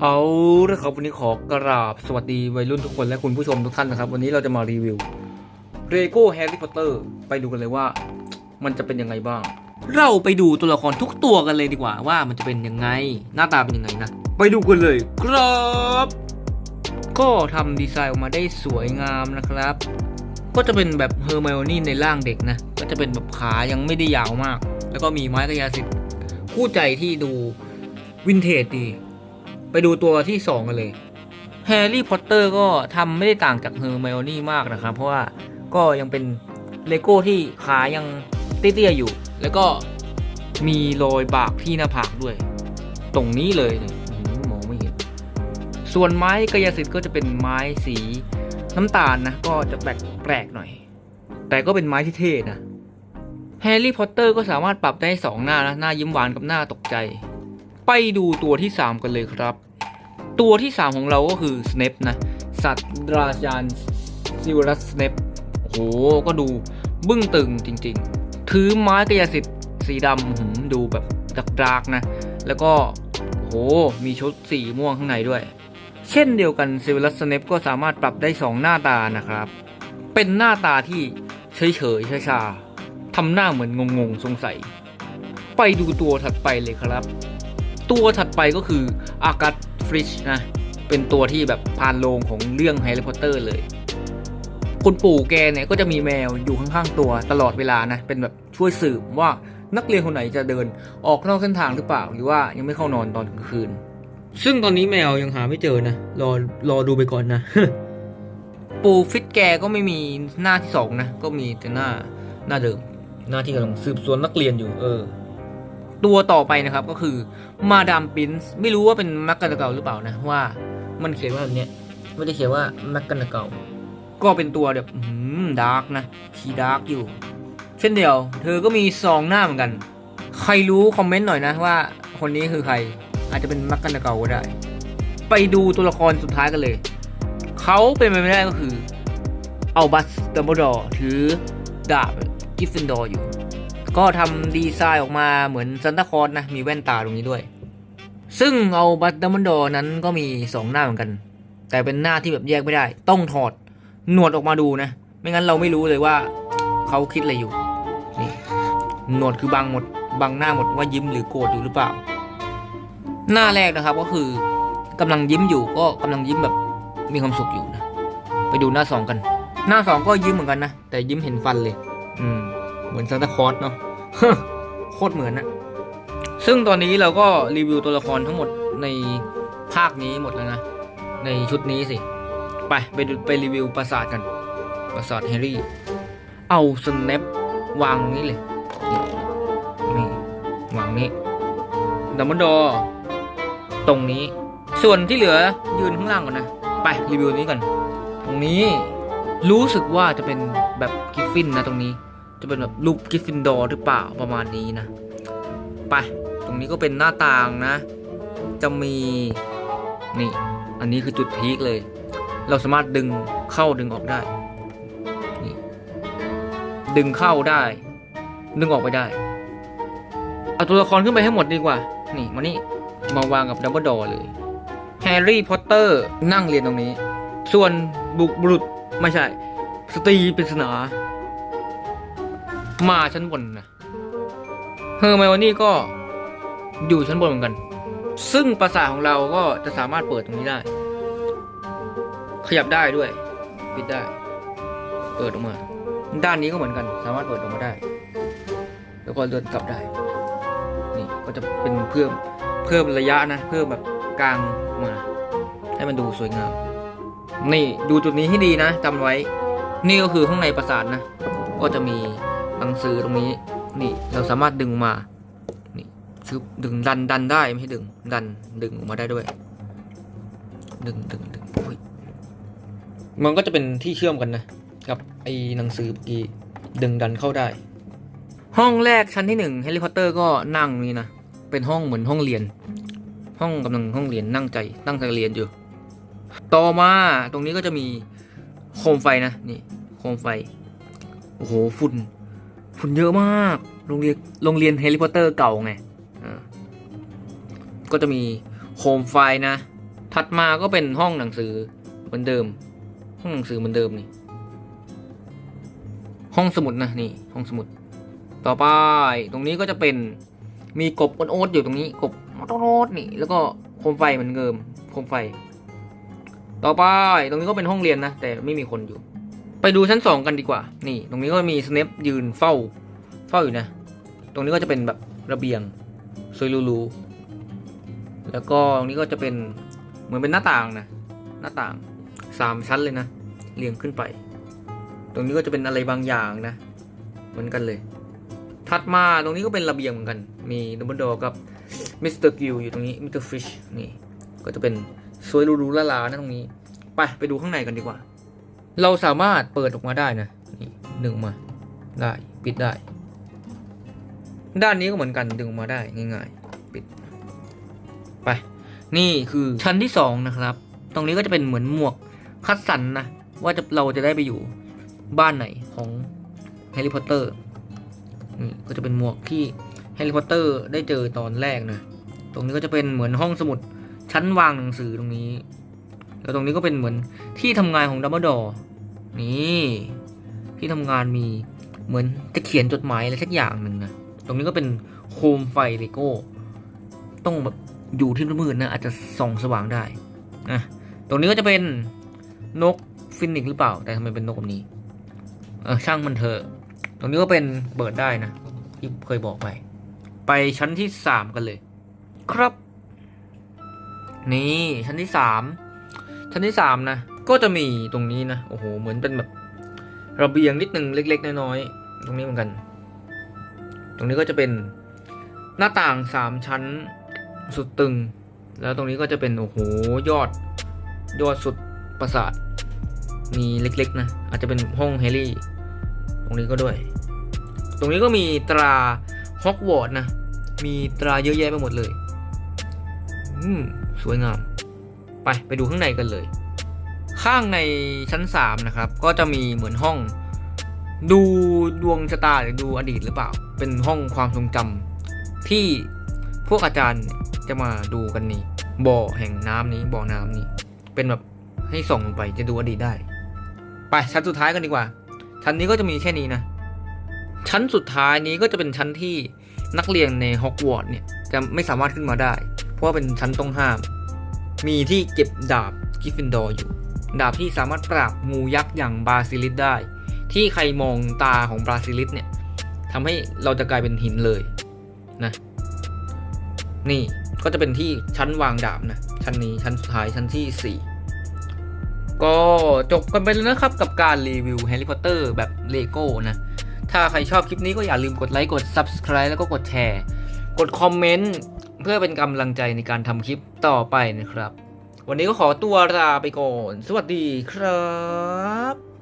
เอาละครับวันนี้ขอกราบสวัสดีวัยรุ่นทุกคนและคุณผู้ชมทุกท่านนะครับ วันนี้เราจะมารีวิวเรโก้แฮร์รี่พอตเตอร์ไปดูกันเลยว่า มันจะเป็นยังไงบ้าง เราไปดูตัวละครทุกตัวกันเลยดีกว่าว่ามันจะเป็นยังไง หน้าตาเป็นยังไงนะ ไปดูกันเลยครับก็ทำดีไซน์ออกมาได้สวยงามนะครับ ก็จะเป็นแบบเฮอร์ไมโอนี่ในร่างเด็กนะ ก็จะเป็นแบบขายังไม่ได้ยาวมาก แล้วก็มีไม้กระยาสิทธิ์คู่ใจที่ดูวินเทจดี ไปดูตัวที่ 2 กันเลยแฮร์รี่พอตเตอร์ก็ทำไม่ได้ต่างจากเฮอร์ไมโอนี่มากนะครับ เพราะว่าก็ยังเป็นเลโก้ที่ขายังเตี้ยๆอยู่ แล้วก็มีรอยบากที่หน้าผากด้วย ตรงนี้เลยเนี่ยอื้อหือมองไม่เห็น ส่วนไม้กายสิทธิ์ก็จะเป็นไม้สีน้ำตาลนะ ก็จะแปลกแปลกหน่อย แต่ก็เป็นไม้ที่เท่นะแฮร์รี่พอตเตอร์ก็สามารถปรับได้สองหน้านะหน้ายิ้มหวานกับหน้าตกใจ ไปดูตัวที่ 3 กันเลยครับ ตัวที่ 3 ของเราก็คือสเนปนะ สัตว์ราชาญซิวรัสสเนปโอ้โหก็ดูบึ้งตึงจริงๆ ถือไม้กายสิทธิ์สีดำหืมดูแบบดักดากๆนะ แล้วก็โอ้โหมีชุดสีม่วงข้างในด้วย เช่นเดียวกันซิวรัสสเนปก็สามารถปรับได้ 2 หน้าตานะครับ เป็นหน้าตาที่เฉยเฉยๆชาๆทำหน้าเหมือนงงๆ สงสัย ไปดูตัวถัดไปเลยครับ ตัวถัดไปก็คืออากัตฟริชนะเป็นตัวที่แบบพานโลงของเรื่องแฮร์รี่พอตเตอร์เลย คุณปู่แกเนี่ยก็จะมีแมวอยู่ข้างๆตัวตลอดเวลานะ เป็นแบบช่วยสืบว่านักเรียนคนไหนจะเดินออกนอกเส้นทางหรือเปล่า หรือว่ายังไม่เข้านอนตอนกลางคืน ซึ่งตอนนี้แมวยังหาไม่เจอนะ รอรอดูไปก่อนนะ ปู่ฟิตแกก็ไม่มีหน้าที่สองนะ ก็มีแต่หน้าหน้าเดิม หน้าที่กำลังสืบสวนนักเรียนอยู่เออ ตัวต่อไปนะครับก็คือมาดามปินส์ไม่รู้ว่าเป็นแมกกันเกาหรือเปล่านะว่า มันเขียนว่าแบบเนี้ยไม่ได้เขียนว่าแมกกันเกาก็เป็นตัวแบบดาร์กนะคีดาร์กอยู่ เช่นเดียว เธอก็มีซองหน้าเหมือนกัน ใครรู้คอมเมนต์หน่อยนะว่าคนนี้คือใครอาจจะเป็นแมกกันเกาก็ได้ ไปดูตัวละครสุดท้ายกันเลย เขาเป็นไปไม่ได้ก็คือ เอาบัสดัมเบิลดอร์ถือดาบกิฟฟินดอร์อยู่ ก็ทำดีไซน์ออกมาเหมือนซันตาคอสนะ มีแว่นตาตรงนี้ด้วย ซึ่งเอาบัตดัมเบิลดอนั้นก็มีสองหน้าเหมือนกัน แต่เป็นหน้าที่แบบแยกไม่ได้ ต้องถอดหนวดออกมาดูนะ ไม่งั้นเราไม่รู้เลยว่าเขาคิดอะไรอยู่ นี่หนวดคือบังหมดบังหน้าหมดว่ายิ้มหรือโกรธอยู่หรือเปล่า หน้าแรกนะครับก็คือกำลังยิ้มอยู่ก็กำลังยิ้มแบบมีความสุขอยู่นะ ไปดูหน้าสองกัน หน้าสองก็ยิ้มเหมือนกันนะ แต่ยิ้มเห็นฟันเลย อืม เหมือนซานตาคลอสเนาะโคตรเหมือนนะซึ่งตอนนี้เราก็รีวิวตัวละครทั้งหมดในภาคนี้หมดแล้วนะ ในชุดนี้สิ ไปไปดูไปรีวิวปราสาทกัน ปราสาทแฮร์รี่ เอาสแนปวางนี้เลย นี่วางนี้ดัมเบิลดอร์ตรงนี้ ส่วนที่เหลือยืนข้างล่างก่อนนะ ไปรีวิวนี้กันตรงนี้รู้สึกว่าจะเป็นแบบกิฟฟินนะตรงนี้ จะเป็นแบบรูปกิฟฟินดอร์หรือเปล่าประมาณนี้นะ ไป ตรงนี้ก็เป็นหน้าต่างนะ จะมี นี่ อันนี้คือจุดพีคเลย เราสามารถดึงเข้าดึงออกได้ นี่ ดึงเข้าได้ ดึงออกไปได้ เอาตัวละครขึ้นไปให้หมดดีกว่า นี่มานี่มาวางกับดัมเบิลดอร์เลย แฮร์รี่พอตเตอร์นั่งเรียนตรงนี้ ส่วนบุกบุรุษไม่ใช่ สตรีปริศนา มาชั้นบนนะเฮอร์ไมโอนี่ก็อยู่ชั้นบนเหมือนกัน ซึ่งปราสาทของเราก็จะสามารถเปิดตรงนี้ได้ ขยับได้ด้วย ปิดได้ เปิดออกมา ด้านนี้ก็เหมือนกัน สามารถเปิดออกมาได้ แล้วก็เดินกลับได้ นี่ก็จะเป็นเพิ่มเพิ่มระยะนะ เพิ่มแบบกลางมา ให้มันดูสวยงาม นี่ดูจุดนี้ให้ดีนะจำไว้ นี่ก็คือข้างในปราสาทนะ ก็จะมี หนังสือตรงนี้ นี่เราสามารถดึงมา นี่ชึบดึงดันดันได้ไม่ใช่ดึง ดันดึงออกมาได้ด้วย ดึงดึงดึงโอ้ยมันก็จะเป็นที่เชื่อมกันนะ กับไอ้หนังสือเมื่อกี้ดึงดันเข้าได้ ห้องแรกชั้นที่หนึ่งแฮร์รี่พอตเตอร์ก็นั่งนี่นะ เป็นห้องเหมือนห้องเรียน ห้องกำลังห้องเรียนนั่งใจตั้งใจเรียนอยู่ ต่อมาตรงนี้ก็จะมีโคมไฟนะ นี่ โคมไฟ โอ้โห ฝุ่น ฝุ่นเยอะมาก โรงเรียนโรงเรียนแฮร์รี่พอตเตอร์เก่าไงอ่าก็จะมีโคมไฟนะ ถัดมาก็เป็นห้องหนังสือเหมือนเดิม ห้องหนังสือเหมือนเดิมนี่ ห้องสมุดนะนี่ ห้องสมุด ต่อไปตรงนี้ก็จะเป็นมีกบโอ๊ตอยู่ตรงนี้กบโอ๊ตนี่แล้วก็โคมไฟเหมือนเดิมโคมไฟ ต่อไปตรงนี้ก็เป็นห้องเรียนนะแต่ไม่มีคนอยู่ ไปดูชั้นสองกันดีกว่า นี่ ตรงนี้ก็มีสเนปยืนเฝ้า เฝ้าอยู่นะ ตรงนี้ก็จะเป็นแบบระเบียงสวยรูๆแล้วก็ตรงนี้ก็จะเป็นเหมือนเป็นหน้าต่างนะ หน้าต่างสามชั้นเลยนะเรียงขึ้นไป ตรงนี้ก็จะเป็นอะไรบางอย่างนะ เหมือนกันเลย ถัดมาตรงนี้ก็เป็นระเบียงเหมือนกัน มีดัมเบิลดอร์กับมิสเตอร์กิลอยู่ตรงนี้มิสเตอร์ฟิชนี่ ก็จะเป็นสวยรูๆละลานะตรงนี้ ไปไปดูข้างในกันดีกว่า เราสามารถเปิดออกมาได้นะนี่ดึงออกมาได้ปิดได้ ด้านนี้ก็เหมือนกันดึงออกมาได้ง่ายๆ ปิด ไป นี่คือชั้นที่สองนะครับ ตรงนี้ก็จะเป็นเหมือนหมวกคัดสรรนะว่าจะเราจะได้ไปอยู่บ้านไหนของแฮร์รี่พอตเตอร์นี่ก็จะเป็นหมวกที่แฮร์รี่พอตเตอร์ได้เจอตอนแรกนะ ตรงนี้ก็จะเป็นเหมือนห้องสมุดชั้นวางหนังสือตรงนี้ แล้วตรงนี้ก็เป็นเหมือนที่ทำงานของดัมเบิลดอร์นี่ ที่ทำงานมีเหมือนจะเขียนจดหมายอะไรสักอย่างหนึ่งนะตรงนี้ก็เป็นโคมไฟเลโก้ ต้องแบบอยู่ที่มืดๆนะอาจจะส่องสว่างได้นะตรงนี้ก็จะเป็นนกฟินิกหรือเปล่า แต่ทำไมเป็นนกแบบนี้ เออช่างมันเถอะตรงนี้ก็เป็นเปิดได้นะที่เคยบอกไป ไปชั้นที่สามกันเลย ครับ นี่ชั้นที่สาม ชั้นที่สามนะ ก็จะมีตรงนี้นะ โอ้โห เหมือนเป็นแบบระเบียงนิดนึงเล็ก ๆ น้อยๆ ตรงนี้เหมือนกัน ตรงนี้ก็จะเป็นหน้าต่างสามชั้นสุดตึง แล้วตรงนี้ก็จะเป็น โอ้โห ยอด ยอดสุดปราสาท มีเล็กๆ นะ อาจจะเป็นห้องแฮร์รี่ ตรงนี้ก็ด้วย ตรงนี้ก็มีตราฮอกวอตส์นะ มีตราเยอะแยะไปหมดเลย อืม สวยงาม ไปไปดูข้างในกันเลย ข้างในชั้น 3 นะครับ ก็จะมีเหมือนห้อง ดูดวงชะตาหรือดูอดีตหรือเปล่า เป็นห้องความทรงจำที่พวกอาจารย์จะมาดูกันนี่บ่อแห่งน้ำนี้บ่อน้ำนี้ เป็นแบบให้ส่องลงไปจะดูอดีตได้ ไปชั้นสุดท้ายกันดีกว่า ชั้นนี้ก็จะมีแค่นี้นะ ชั้นสุดท้ายนี้ก็จะเป็นชั้นที่นักเรียนในฮอกวอตส์เนี่ยจะไม่สามารถขึ้นมาได้ เพราะว่าเป็นชั้นต้องห้าม มีที่เก็บดาบกิฟฟินดอร์อยู่ ดาบที่สามารถปราบงูยักษ์อย่างบาซิลิสได้ ที่ใครมองตาของบาซิลิสเนี่ยทำให้เราจะกลายเป็นหินเลยนะ นี่ก็จะเป็นที่ชั้นวางดาบนะ ชั้นนี้ชั้นสุดท้ายชั้นที่ 4 ก็จบกันไปแล้วนะครับกับการรีวิวแฮร์รี่พอตเตอร์แบบเลโก้นะ ถ้าใครชอบคลิปนี้ก็อย่าลืมกดไลค์กด Subscribe แล้วก็กดแชร์ กดคอมเมนต์ พื่อเป็นกำลังใจในการทำคลิปต่อไปนะครับ วันนี้ก็ขอตัวลาไปก่อน สวัสดีครับ